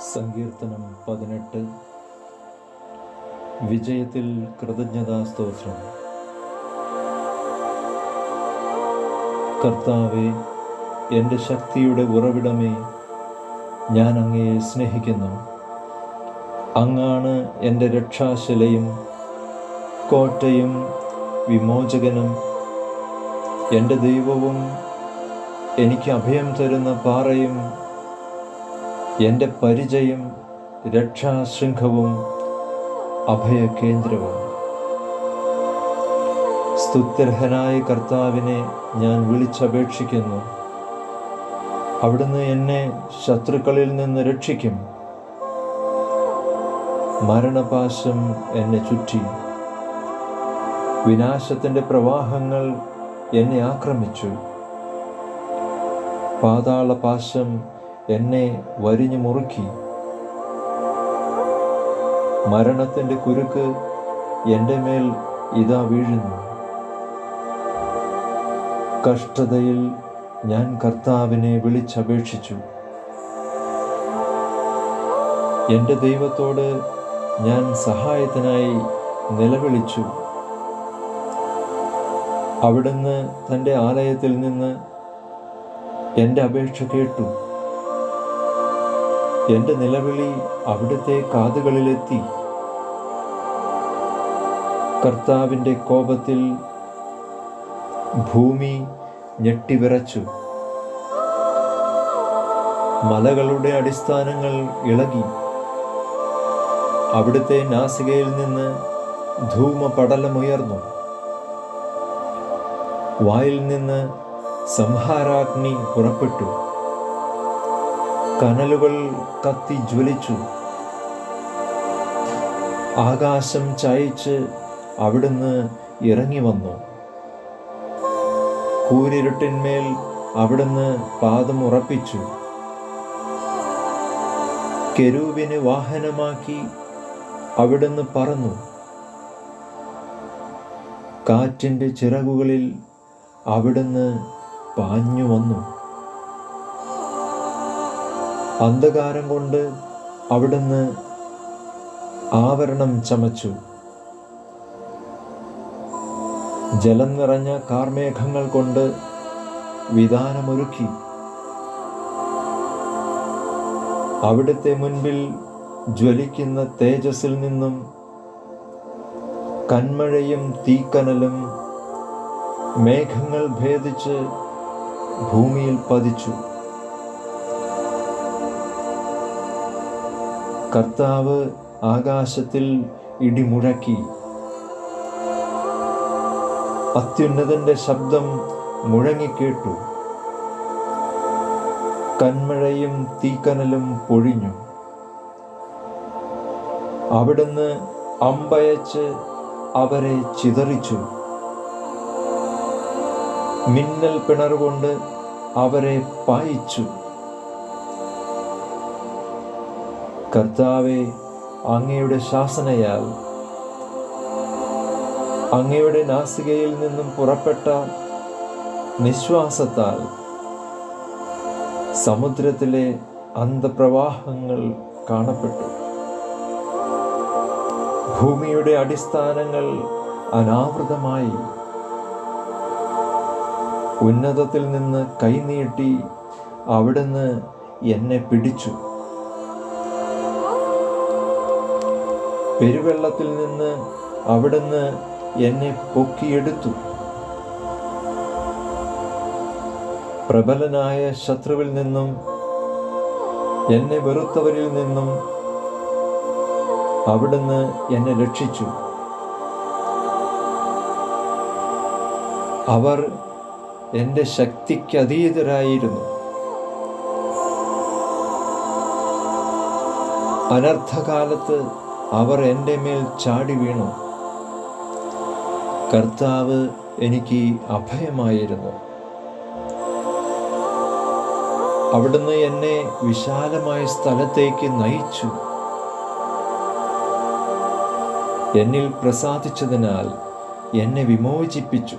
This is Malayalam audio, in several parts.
സങ്കീർത്തനം പതിനെട്ട്. വിജയത്തിൽ കൃതജ്ഞതാ സ്തോത്രം. കർത്താവെ എന്റെ ശക്തിയുടെ ഉറവിടമേ ഞാൻ അങ്ങയെ സ്നേഹിക്കുന്നു. അങ്ങാണ് എന്റെ രക്ഷാശിലയും കോട്ടയും വിമോചകനും. എന്റെ ദൈവവും എനിക്ക് അഭയം തരുന്ന പാറയും എന്റെ പരിചയം രക്ഷാശൃംഖവും അഭയകേന്ദ്രവും. സ്തുത്യർഹനായ കർത്താവിനെ ഞാൻ വിളിച്ചപേക്ഷിക്കുന്നു. അവിടുന്ന് എന്നെ ശത്രുക്കളിൽ നിന്ന് രക്ഷിക്കും. മരണപാശം എന്നെ ചുറ്റി. വിനാശത്തിന്റെ പ്രവാഹങ്ങൾ എന്നെ ആക്രമിച്ചു. പാതാളപാശം എന്നെ വരിഞ്ഞു മുറുക്കി. മരണത്തിന്റെ കുരുക്ക് എന്റെ മേൽ ഇതാ വീഴുന്നു. കഷ്ടതയിൽ ഞാൻ കർത്താവിനെ വിളിച്ചപേക്ഷിച്ചു. എന്റെ ദൈവത്തോട് ഞാൻ സഹായത്തിനായി നിലവിളിച്ചു. അവിടുന്ന് തന്റെ ആലയത്തിൽ നിന്ന് എന്റെ അപേക്ഷ കേട്ടു. എന്റെ നിലവിളി അവിടുത്തെ കാതുകളിലെത്തി. കർത്താവിന്റെ കോപത്തിൽ ഭൂമി ഞെട്ടിവിറച്ചു. മലകളുടെ അടിസ്ഥാനങ്ങൾ ഇളകി. അവിടുത്തെ നാസികയിൽ നിന്ന് ധൂമപടലമുയർന്നു. വായിൽ നിന്ന് സംഹാരാഗ്നി പുറപ്പെട്ടു. കനലുകൾ കത്തി ജ്വലിച്ചു. ആകാശം ചായച്ച് അവിടുന്ന് ഇറങ്ങി വന്നു. കൂരിരുട്ടിന്മേൽ അവിടുന്ന് പാദം ഉറപ്പിച്ചു. കെരൂവിന് വാഹനമാക്കി അവിടുന്ന് പറന്നു. കാറ്റിന്റെ ചിറകുകളിൽ അവിടുന്ന് പാഞ്ഞു വന്നു. അന്ധകാരം കൊണ്ട് അവിടുന്ന് ആവരണം ചമച്ചു. ജലം നിറഞ്ഞ കാർമേഘങ്ങൾ കൊണ്ട് വിധാനമൊരുക്കി. അവിടുത്തെ മുൻപിൽ ജ്വലിക്കുന്ന തേജസ്സിൽ നിന്നും കന്മഴയും തീക്കനലും മേഘങ്ങൾ ഭേദിച്ച് ഭൂമിയിൽ പതിച്ചു. കർത്താവ് ആകാശത്തിൽ ഇടിമുഴക്കി. അത്യുന്നതന്റെ ശബ്ദം മുഴങ്ങിക്കേട്ടു. കന്മഴയും തീക്കനലും പൊഴിഞ്ഞു. അവിടുന്ന് അമ്പയച്ച് അവരെ ചിതറിച്ചു. മിന്നൽ പിണറുകൊണ്ട് അവരെ പായിച്ചു. കർത്താവെ അങ്ങയുടെ ശാസനയാൽ അങ്ങയുടെ നാസികയിൽ നിന്നും പുറപ്പെട്ട നിശ്വാസത്താൽ സമുദ്രത്തിലെ അന്ധപ്രവാഹങ്ങൾ കാണപ്പെട്ടു. ഭൂമിയുടെ അടിസ്ഥാനങ്ങൾ അനാവൃതമായി. ഉന്നതത്തിൽ നിന്ന് കൈനീട്ടി അവിടുന്ന് എന്നെ പിടിച്ചു. പെരുവെള്ളത്തിൽ നിന്ന് അവിടുന്ന് എന്നെ പൊക്കിയെടുത്തു. പ്രബലനായ ശത്രുവിൽ നിന്നും എന്നെ വെറുത്തവരിൽ നിന്നും അവിടുന്ന് എന്നെ രക്ഷിച്ചു. അവർ എന്റെ ശക്തിക്ക് അതീതരായിരുന്നു അനർത്ഥകാലത്ത് അവർ എന്റെ മേൽ ചാടി വീണു. കർത്താവ് എനിക്ക് അഭയമായിരുന്നു. അവിടുന്ന് എന്നെ വിശാലമായ സ്ഥലത്തേക്ക് നയിച്ചു. എന്നിൽ പ്രസാദിച്ചതിനാൽ എന്നെ വിമോചിപ്പിച്ചു.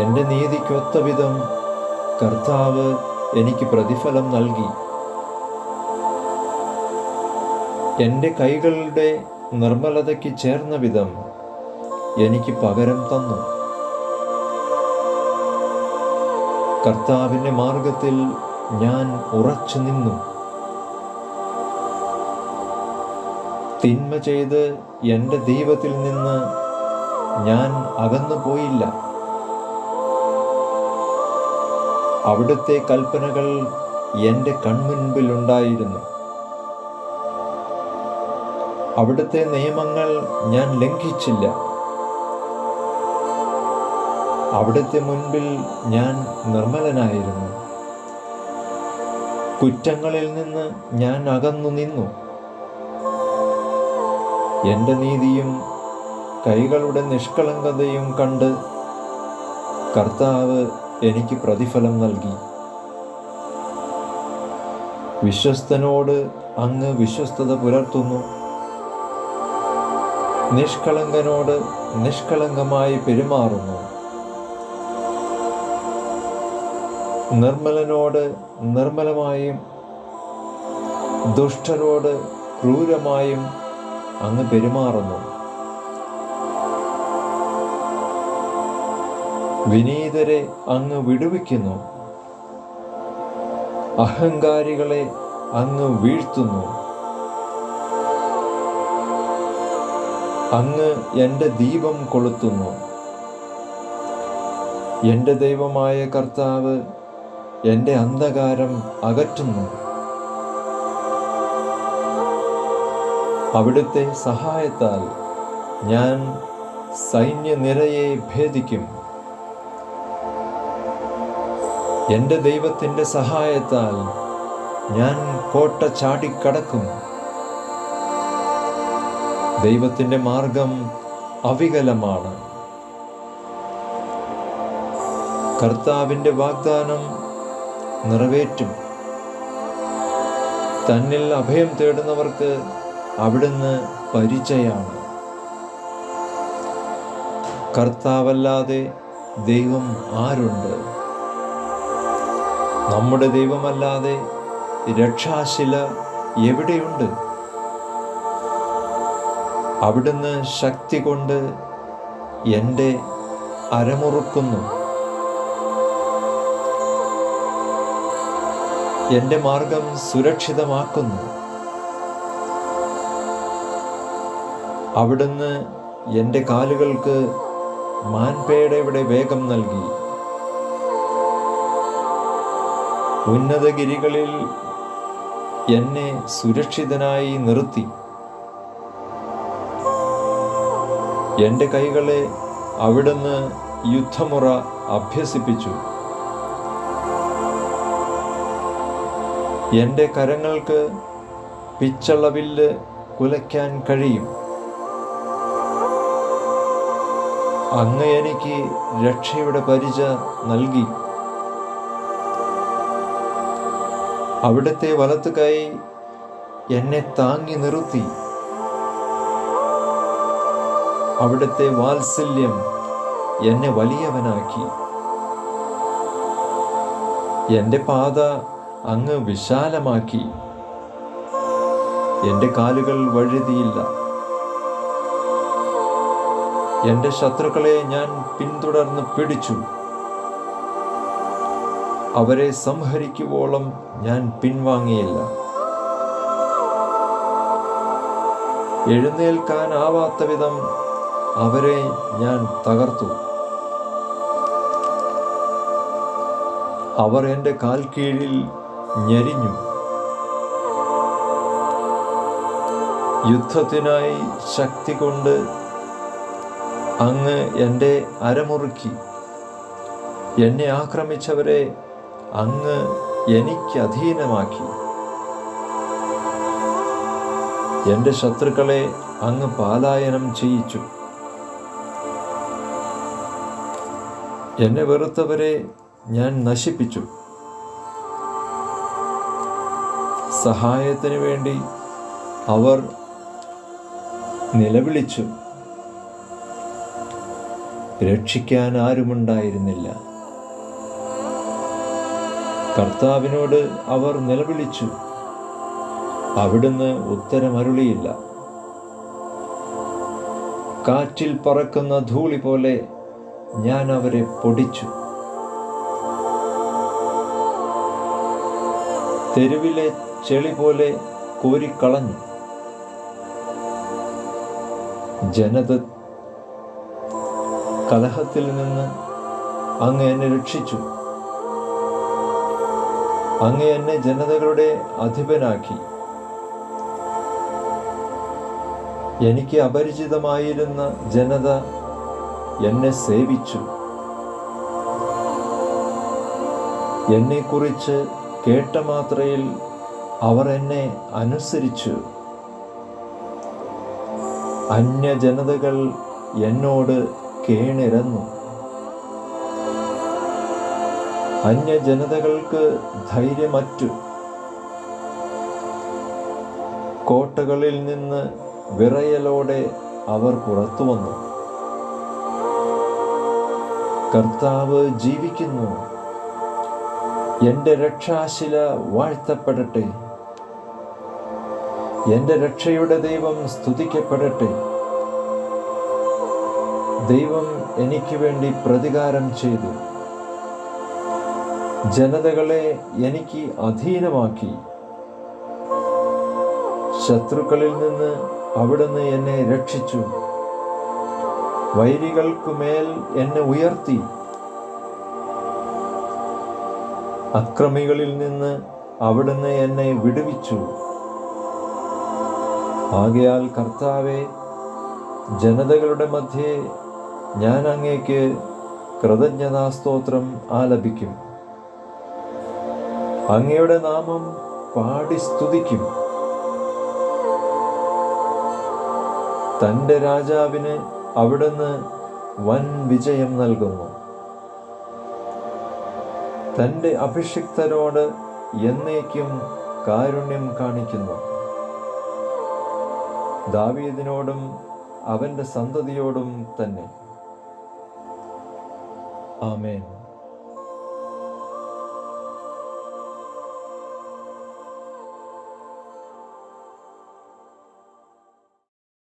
എന്റെ നീതിക്കൊത്ത വിധം കർത്താവ് എനിക്ക് പ്രതിഫലം നൽകി. എന്റെ കൈകളുടെ നിർമ്മലതയ്ക്ക് ചേർന്ന വിധം എനിക്ക് പകരം തന്നു. കർത്താവിന്റെ മാർഗത്തിൽ ഞാൻ ഉറച്ചു നിന്നു. തിന്മ ചെയ്ത് എന്റെ ദൈവത്തിൽ നിന്ന് ഞാൻ അകന്നു പോയില്ല. അവിടുത്തെ കൽപ്പനകൾ എന്റെ കൺമുൻപിലുണ്ടായിരുന്നു. അവിടുത്തെ നിയമങ്ങൾ ഞാൻ ലംഘിച്ചില്ല. അവിടുത്തെ മുൻപിൽ ഞാൻ നിർമ്മലനായിരുന്നു. കുറ്റങ്ങളിൽ നിന്ന് ഞാൻ അകന്നു നിന്നു. എന്റെ നീതിയും കൈകളുടെ നിഷ്കളങ്കതയും കണ്ട് കർത്താവ് എനിക്ക് പ്രതിഫലം നൽകി. വിശ്വസ്തനോട് അങ്ങ് വിശ്വസ്തത പുലർത്തുന്നു. നിഷ്കളങ്കനോട് നിഷ്കളങ്കമായി പെരുമാറുന്നു. നിർമ്മലനോട് നിർമ്മലമായും ദുഷ്ടരോട് ക്രൂരമായും അങ്ങ് പെരുമാറുന്നു. വിനീതരെ അങ്ങ് വിടുവിക്കുന്നു. അഹങ്കാരികളെ അങ്ങ് വീഴ്ത്തുന്നു. അങ്ങ് എന്റെ ദീപം കൊളുത്തുന്നു. എന്റെ ദൈവമായ കർത്താവ് എന്റെ അന്ധകാരം അകറ്റുന്നു. അവിടുത്തെ സഹായത്താൽ ഞാൻ സൈന്യനിരയെ ഭേദിക്കും. എന്റെ ദൈവത്തിന്റെ സഹായത്താൽ ഞാൻ കോട്ട ചാടിക്കടക്കും. ദൈവത്തിന്റെ മാർഗം അവികലമാണ്. കർത്താവിന്റെ വാഗ്ദാനം നിറവേറ്റും. തന്നിൽ അഭയം തേടുന്നവർക്ക് അവിടുന്ന് പരിചയമാണ്. കർത്താവല്ലാതെ ദൈവം ആരുണ്ട്? നമ്മുടെ ദൈവമല്ലാതെ രക്ഷാശില എവിടെയുണ്ട്? അവിടുന്ന് ശക്തി കൊണ്ട് എന്റെ അരമുറുക്കുന്നു. എന്റെ മാർഗം സുരക്ഷിതമാക്കുന്നു. അവിടുന്ന് എന്റെ കാലുകൾക്ക് മാൻപേടയുടെ വേഗം നൽകി. ഉന്നതഗിരികളിൽ എന്നെ സുരക്ഷിതനായി നിർത്തി. എന്റെ കൈകളെ അവിടുന്ന് യുദ്ധമുറ അഭ്യസിപ്പിച്ചു. എന്റെ കരങ്ങൾക്ക് പിച്ചളവില്ല് കുലയ്ക്കാൻ കഴിയും. അങ്ങ് എനിക്ക് രക്ഷയുടെ പരിച നൽകി. അവിടുത്തെ വലത്തു കൈ എന്നെ താങ്ങി നിർത്തി. അവിടുത്തെ വാത്സല്യം എന്നെ വലിയവനാക്കി. എന്റെ പാത അങ്ങ് വിശാലമാക്കി. എന്റെ കാലുകൾ വഴുതിയില്ല. എന്റെ ശത്രുക്കളെ ഞാൻ പിന്തുടർന്ന് പിടിച്ചു. അവരെ സംഹരിക്കുവോളം ഞാൻ പിൻവാങ്ങിയില്ല. എഴുന്നേൽക്കാനാവാത്ത വിധം അവരെ ഞാൻ തകർത്തു. അവർ എന്റെ കാൽ കീഴിൽ ഞെരിഞ്ഞു. യുദ്ധത്തിനായി ശക്തി കൊണ്ട് അങ്ങ് എന്റെ അരമുറുക്കി. എന്നെ ആക്രമിച്ചവരെ അങ്ങ് എനിക്ക് അധീനമാക്കി. എന്റെ ശത്രുക്കളെ അങ്ങ് പാലായനം ചെയ്യിച്ചു. എന്നെ വെറുത്തവരെ ഞാൻ നശിപ്പിച്ചു. സഹായത്തിന് വേണ്ടി അവർ നിലവിളിച്ചു. രക്ഷിക്കാൻ ആരുമുണ്ടായിരുന്നില്ല. കർത്താവിനോട് അവർ നിലവിളിച്ചു. അവിടുന്ന് ഉത്തരമരുളിയില്ല. കാറ്റിൽ പറക്കുന്ന ധൂളി പോലെ ഞാൻ അവരെ പൊടിച്ചു. തെരുവിലെ ചെളി പോലെ കോരിക്കളഞ്ഞു. ജനത കലഹത്തിൽ നിന്ന് അങ്ങ് എന്നെ രക്ഷിച്ചു. അങ്ങ് എന്നെ ജനതകളുടെ അധിപനാക്കി. എനിക്ക് അപരിചിതമായിരുന്ന ജനത എന്നെ സേവിച്ചു. എന്നെക്കുറിച്ച് കേട്ട മാത്രയിൽ അവർ എന്നെ അനുസരിച്ചു. അന്യജനതകൾ എന്നോട് കേണിരന്നു. അന്യജനതകൾക്ക് ധൈര്യമറ്റു. കോട്ടകളിൽ നിന്ന് വിറയലോടെ അവർ പുറത്തു വന്നു കർത്താവ് ജീവിക്കുന്നു. എന്റെ രക്ഷാശില വാഴ്ത്തപ്പെടട്ടെ. എന്റെ രക്ഷയുടെ ദൈവം സ്തുതിക്കപ്പെടട്ടെ. ദൈവം എനിക്ക് വേണ്ടി പ്രതികാരം ചെയ്തു. ജനതകളെ എനിക്ക് അധീനമാക്കി. ശത്രുക്കളിൽ നിന്ന് അവിടുന്ന് എന്നെ രക്ഷിച്ചു. വൈരികൾക്കുമേൽ എന്നെ ഉയർത്തി. അക്രമികളിൽ നിന്ന് അവിടുന്ന് എന്നെ വിടുവിച്ചു. ആകയാൽ കർത്താവെ ജനതകളുടെ മധ്യേ ഞാൻ അങ്ങേക്ക് കൃതജ്ഞതാസ്തോത്രം ആലപിക്കും. അങ്ങയുടെ നാമം പാടി സ്തുതിക്കും. തന്റെ രാജാവിന് അവിടുന്ന് വൻ വിജയം നൽകുന്നു. തന്റെ അഭിഷിക്തരോട് എന്നേക്കും കാരുണ്യം കാണിക്കുന്നു. ദാവീദിനോടും അവന്റെ സന്തതിയോടും തന്നെ. ആമേൻ.